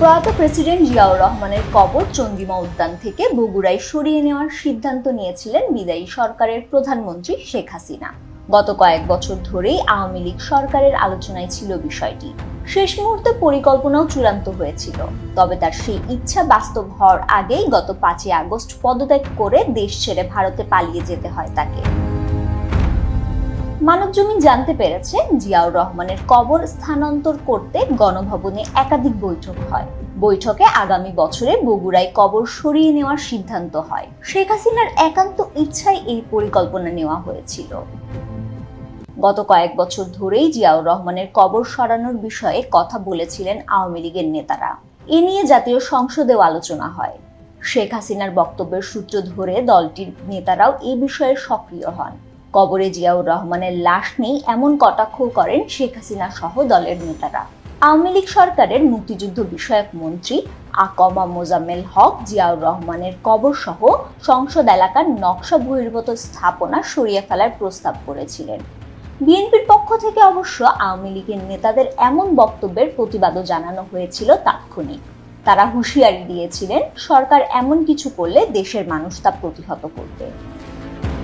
প্রয়াত প্রেসিডেন্ট জিয়াউর রহমানের কবর চন্দিমা উদ্যান থেকে বগুড়ায় সরিয়ে নেওয়ার সিদ্ধান্ত নিয়েছিলেন বিদায়ী সরকারের প্রধানমন্ত্রী শেখ হাসিনা। গত কয়েক বছর ধরেই আওয়ামী লীগ সরকারের আলোচনায় ছিল বিষয়টি। শেষ মুহূর্তে পরিকল্পনাও চূড়ান্ত হয়েছিল। তবে তার সেই ইচ্ছা বাস্তব হওয়ার আগেই গত পাঁচই আগস্ট পদত্যাগ করে দেশ ছেড়ে ভারতে পালিয়ে যেতে হয় তাকে। মানবজমিন জানতে পেরেছে জিয়াউর রহমানের কবর স্থানান্তর করতে গণভবনে একাধিক বৈঠক হয়। বৈঠকে আগামী বছরে বগুড়ায় কবর সরিয়ে নেওয়ার সিদ্ধান্ত হয়। শেখ হাসিনার একান্ত ইচ্ছায় এই পরিকল্পনা নেওয়া হয়েছিল। গত কয়েক বছর ধরেই জিয়াউর রহমানের কবর সরানোর বিষয়ে কথা বলেছিলেন আওয়ামী লীগের নেতারা। এ নিয়ে জাতীয় সংসদেও আলোচনা হয়। শেখ হাসিনার বক্তব্যের সূত্র ধরে দলটির নেতারাও এ বিষয়ে সক্রিয় হন। কবরে জিয়াউর রহমানের লাশ নেই এমন কটাক্ষ করেন শেখ হাসিনা সহ দলের নেতারা। আওয়ামী লীগ সরকারের মুক্তিযুদ্ধ বিষয়ক মন্ত্রী আকমা মোজাম্মেল হক, জিয়াউর রহমানের কবর সহ সংসদ এলাকার নকশা বহির্ভূত স্থাপনা সরিয়ে ফেলার প্রস্তাব করেছিলেন। বিএনপির পক্ষ থেকে অবশ্য আওয়ামী লীগের নেতাদের এমন বক্তব্যের প্রতিবাদও জানানো হয়েছিল তাৎক্ষণিক। তারা হুঁশিয়ারি দিয়েছিলেন, সরকার এমন কিছু করলে দেশের মানুষ তা প্রতিহত করবে।